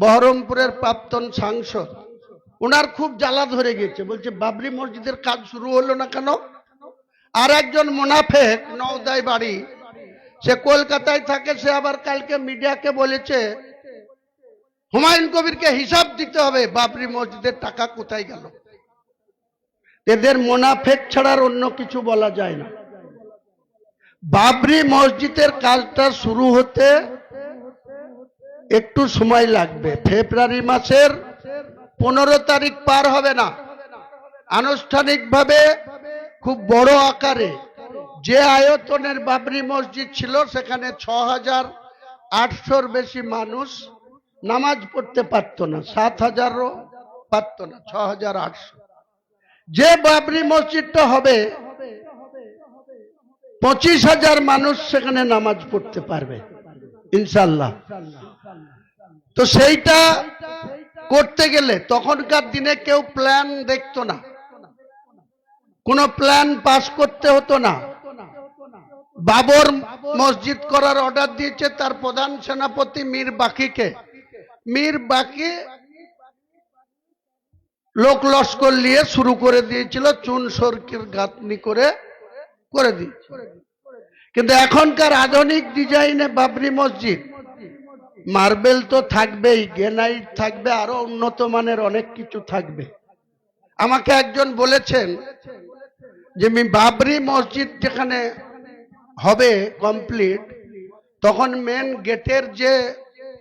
বহরমপুরের প্রাক্তন সাংসদ। ওনার খুব জ্বালা ধরে গেছে বলছে, বাবরি মসজিদের কাজ শুরু হলো না কেন? আর একজন মুনাফেক নওদায় বাড়ি, সে কলকাতায় থাকে, সে আবার কালকে মিডিয়াকে বলেছে, হুমায়ুন কবিরকে হিসাব দিতে হবে, বাবরি মসজিদের টাকা কোথায় গেল? এদের মোনাফেক ছাড়ার অন্য কিছু বলা যায় না। বাবরি মসজিদের কাজটা শুরু হতে একটু সময় লাগবে। ফেব্রুয়ারি মাসের পনেরো তারিখ পার হবে না। আনুষ্ঠানিকভাবে খুব বড় আকারে যে আয়তনের বাবরি মসজিদ ছিল, সেখানে ছ হাজার আটশোর বেশি মানুষ নামাজ পড়তে পারত না সাত হাজারও পারত না ছ হাজার আটশো। যে বাবরি মসজিদটা হবে, পঁচিশ হাজার মানুষ সেখানে নামাজ পড়তে পারবে। ইনশাল্লাহ তো সেইটা করতে গেলে তখনকার দিনে কেউ প্ল্যান দেখতো না। কোনো প্ল্যান পাস করতে হতো না। বাবর মসজিদ করার অর্ডার দিয়েছে তার প্রধান সেনাপতি মীর বাকিকে। মীর বাকি লোক লস্কর নিয়ে শুরু করে দিয়েছিল, চুন সরকির গাঁথনি করে করে দিয়েছে কিন্তু এখনকার আধুনিক ডিজাইনে বাবরি মসজিদ, মার্বেল তো থাকবেই, গ্রেনাইট থাকবে, আরও উন্নত মানের অনেক কিছু থাকবে। আমাকে একজন বলেছেন যে বাবরি মসজিদ যেখানে হবে কমপ্লিট, তখন মেন গেটের যে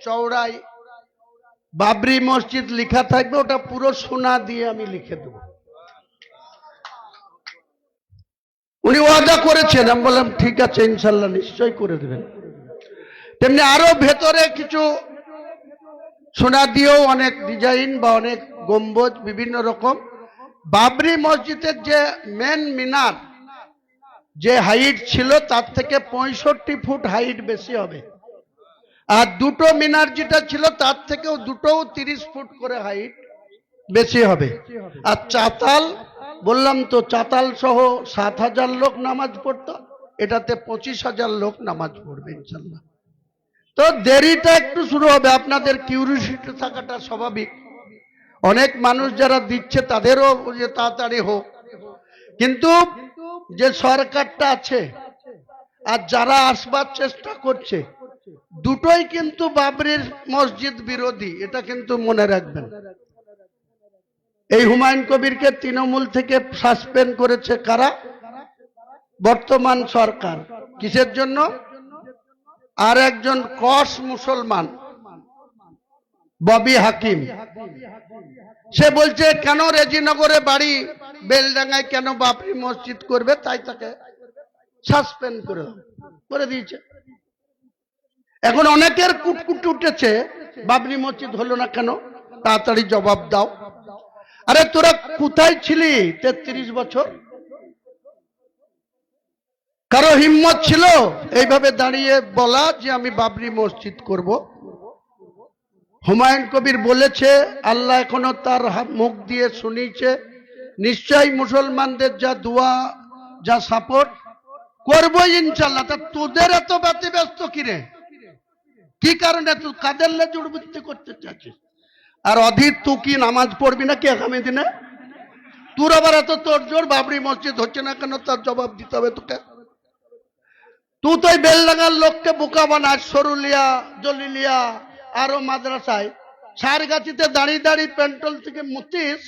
চওড়াই বাবরি মসজিদ লেখা থাকবে, ওটা পুরো সোনা দিয়ে আমি লিখে দেব। উনি ওয়াদা করেছেন, আমি বললাম, ঠিক আছে ইনশাল্লাহ নিশ্চয় করে দেবেন। তেমনি আরও ভেতরে কিছু সোনা দিয়েও অনেক ডিজাইন বা অনেক গম্বুজ বিভিন্ন রকম। বাবরি মসজিদের যে মেন মিনার, যে হাইট ছিল, তার থেকে পঁয়ষট্টি ফুট হাইট বেশি হবে। আর দুটো মিনার যেটা ছিল, তার থেকেও দুটোও তিরিশ ফুট করে হাইট বেশি হবে। আর চাতাল বললাম তো চাতাল সহ সাত হাজার লোক নামাজ পড়তো, এটাতে পঁচিশ হাজার লোক নামাজ পড়বে ইনশাল্লাহ। তো দেরিটা একটু শুরু হবে, আপনাদের কিউরিসিটি থাকাটা স্বাভাবিক। অনেক মানুষ যারা দিচ্ছে তাদেরও যে তাড়াতাড়ি হোক। কিন্তু যে সরকারটা আছে, আর যারা আসবার চেষ্টা করছে, দুটোই কিন্তু বাবরির মসজিদ বিরোধী, এটা কিন্তু মনে রাখবেন। এই হুমায়ুন কবিরকে তৃণমূল থেকে সাসপেন্ড করেছে কারা? বর্তমান সরকার। কিসের জন্য? আর একজন কস মুসলমান, ববি হাকিম। সে বলছে, কেন রেজিনগরে বাড়ি বেলডাঙ্গায় কেন বাপরি মসজিদ করবে? তাই তাকে সাসপেন্ড করে করে দিয়েছে। এখন অনেকের কুটকুট উঠেছে বাবরি মসজিদ হলো না কেন? তাড়াতাড়ি জবাব দাও। আরে তোরা কোথায় ছিলি? তেত্রিশ বছর। কারও হিম্মত ছিল? এইভাবে দাঁড়িয়ে বলা যে আমি বাবরি মসজিদ করব। হুমায়ুন কবির বলেছে, আল্লাহ এখনও তার মুখ দিয়ে শুনিয়েছে, নিশ্চয়ই মুসলমানদের যা দোয়া, যা সাপোর্ট করব ইনশাল্লাহ তা তোদের এত ব্যতিব্যস্ত কিরে? কি কারণে তুই কাদের জুড়বৃত্তি করতে চাচ্ছিস আর অধীর তুই কি নামাজ পড়বি নাকি আগামী দিনে? তোর আবার এত তোর জোর, বাবরি মসজিদ হচ্ছে না কেন? তার জবাব দিতে হবে তোকে। তুই তো এই বেলডাঙ্গার লোককে বোকা বানাস সরুলিয়া জলিলিয়া আরও মাদ্রাসায়। সারগাছিতে দাঁড়িয়ে দাঁড়িয়ে পেন্টল থেকে মুতিস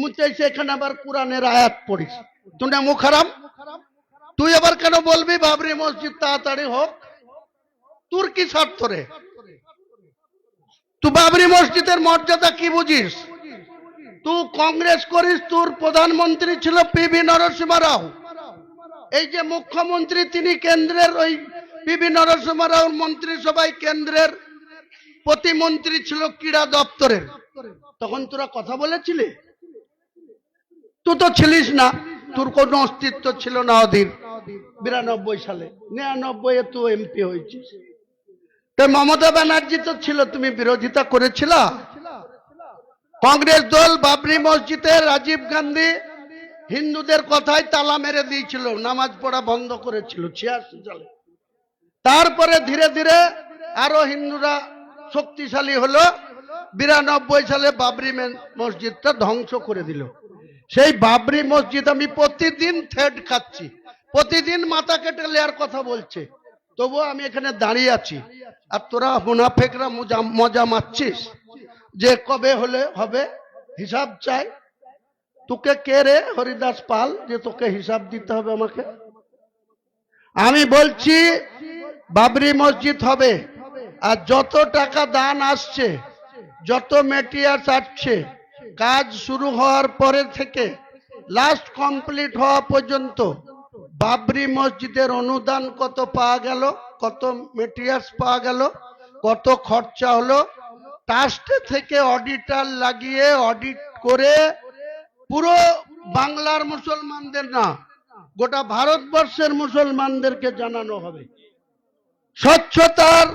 মুতে এসে এখানে আবার কোরআনের আয়াত পড়িস। তুই না মুখ হারাম তুই আবার কেন বলবি, বাবরি মসজিদ তাড়াতাড়ি হোক? তোর কি স্বার্থ রে? তুই বাবরি মসজিদের মর্যাদা কি বুঝিস? তুই কংগ্রেস করিস, তোর প্রধানমন্ত্রী ছিল পিভি নরসিংহ রাও এই যে মুখ্যমন্ত্রী, তিনি কেন্দ্রের ওই পিভি নরসিংহ রাওর মন্ত্রিসভায় কেন্দ্রের প্রতিমন্ত্রী ছিল ক্রীড়া দপ্তরের। তখন তোরা কথা বলেছিলি? তুই তো ছিলিস না, তোর কোনো অস্তিত্ব ছিল না অধীর বিরানব্বই সালে নিরানব্বই তুই এমপি হয়েছিস। তো মমতা ব্যানার্জি তো ছিল, তুমি বিরোধিতা করেছিলা। কংগ্রেস দল বাবরি মসজিদে রাজীব গান্ধী হিন্দুদের কথায় তালা মেরে দিয়েছিল, নামাজ পড়া বন্ধ করেছিল তারপরে ধীরে ধীরে আরও হিন্দুরা শক্তিশালী হলো, বিরানব্বই সালে বাবরি মসজিদটা ধ্বংস করে দিল। সেই বাবরি মসজিদ আমি প্রতিদিন থ্রেড খাচ্ছি, প্রতিদিন মাথা কেটে লেয়ার কথা বলছে। তবুও আমি এখানে দাঁড়িয়ে আছি। আর তোরা মুনাফেকরা মজা- মারছিস। যে কবে হলে হবে, হিসাব চাই। তোকে কে রে, হরিদাস পাল, যে তোকে হিসাব দিতে হবে আমাকে? আমি বলছি, বাবরি মসজিদ হবে। আর যত টাকা দান আসছে, যত মেটিরিয়ালস আসছে, কাজ শুরু হওয়ার পরে থেকে লাস্ট কমপ্লিট হওয়া পর্যন্ত বাবরি মসজিদের অনুদান কত পাওয়া গেল? কত মেটেরিয়ালস পাওয়া গেল? কত খরচা হলো? ট্রাস্টে থেকে অডিটার লাগিয়ে অডিট করে পুরো বাংলার মুসলমানদের না, গোটা ভারতবর্ষের মুসলমানদেরকে জানানো হবে। স্বচ্ছতার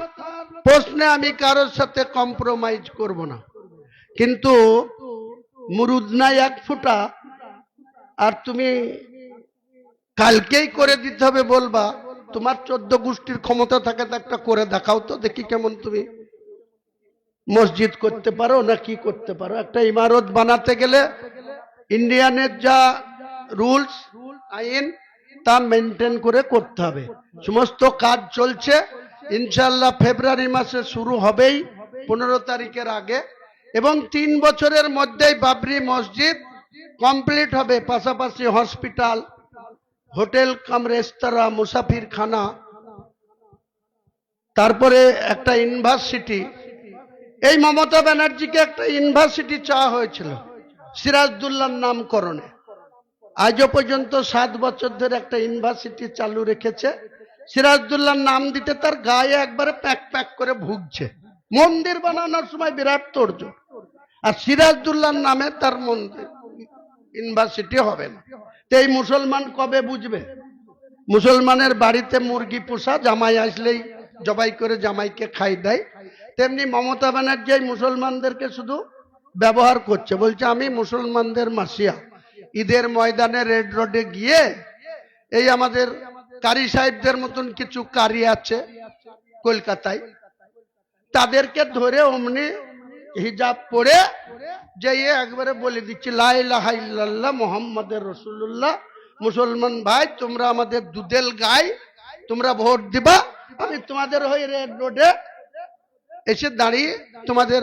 প্রশ্নে আমি কারোর সাথে কম্প্রোমাইজ করব না। কিন্তু মুরুদ নাই এক ফুটা, আর তুমি কালকেই করে দিতে হবে বলবা, তোমার চোদ্দ গোষ্ঠীর ক্ষমতা থাকে তো একটা করে দেখাও তো, দেখি কেমন তুমি মসজিদ করতে পারো না কি করতে পারো। একটা ইমারত বানাতে গেলে ইন্ডিয়ানের যা রুলস, আইন, তা মেনটেন করে করতে হবে। সমস্ত কাজ চলছে ইনশাল্লাহ ফেব্রুয়ারি মাসে শুরু হবেই, পনেরো তারিখের আগে। এবং তিন বছরের মধ্যেই বাবরি মসজিদ কমপ্লিট হবে, পাশাপাশি হসপিটাল হোটেল কাম রেস্তোরাঁ মুসাফির খানা তারপরে একটা ইউনিভার্সিটি। এই মমতা ব্যানার্জিকে একটা ইউনিভার্সিটি চাওয়া হয়েছিল, সিরাজদুল্লার নামকরণে। আজও পর্যন্ত সাত বছর ধরে একটা ইউনিভার্সিটি চালু রেখেছে। সিরাজদুল্লার নাম দিতে তার গায়ে একবারে প্যাক প্যাক করে ভুগছে। মন্দির বানানোর সময় বিরাট তোড়জোড়। আর সিরাজদুল্লার নামে তার মন্দির, ইউনিভার্সিটি হবে না। এই মুসলমান কবে বুঝবে? মুসলমানের বাড়িতে মুরগি পোষা, জামাই আসলেই জবাই করে জামাইকে খাই দেয়। তেমনি মমতা ব্যানার্জি মুসলমানদেরকে শুধু ব্যবহার করছে। বলছে, আমি মুসলমানদের মাসিয়া। ঈদের ময়দানে রেড রোডে গিয়ে এই আমাদের কারি সাহেবদের মতন কিছু কারি আছে কলকাতায়। তাদেরকে ধরে অমনি হিজাব পরে যে একবারে বলে দিচ্ছি লাইল্লাহ মোহাম্মদের রসুল্লাহ মুসলমান ভাই, তোমরা আমাদের দুধেল গাই, তোমরা ভোট দিবা, আমি তোমাদের হয়ে রেড রোডে এসে দাঁড়িয়ে তোমাদের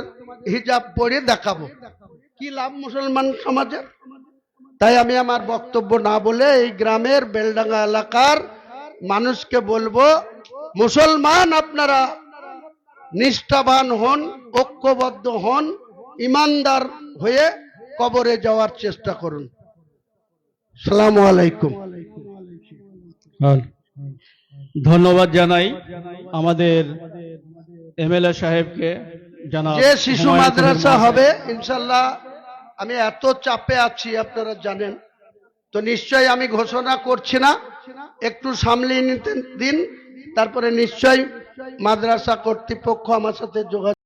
হিজাব পরে দেখাবো। কি লাভ মুসলমান সমাজের? তাই আমি আমার বক্তব্য না বলে এই গ্রামের বেলডাঙ্গা এলাকার মানুষকে বলব, মুসলমান আপনারা নিষ্ঠাবান হন ঐক্যবদ্ধ হন ইমানদার হয়ে কবরে যাওয়ার চেষ্টা করুন। সালাম আলাইকুম। ধন্যবাদ জানাই আমাদের এমএলএ সাহেবকে। জানা যে শিশু মাদ্রাসা হবে ইনশাল্লাহ আমি এত চাপে আছি আপনারা জানেন। তো নিশ্চয়ই আমি ঘোষণা করছি না একটু সামলিয়ে নিতে দিন তারপরে নিশ্চয়ই মাদ্রাসা কর্তৃপক্ষ আমার সাথে যোগাযোগ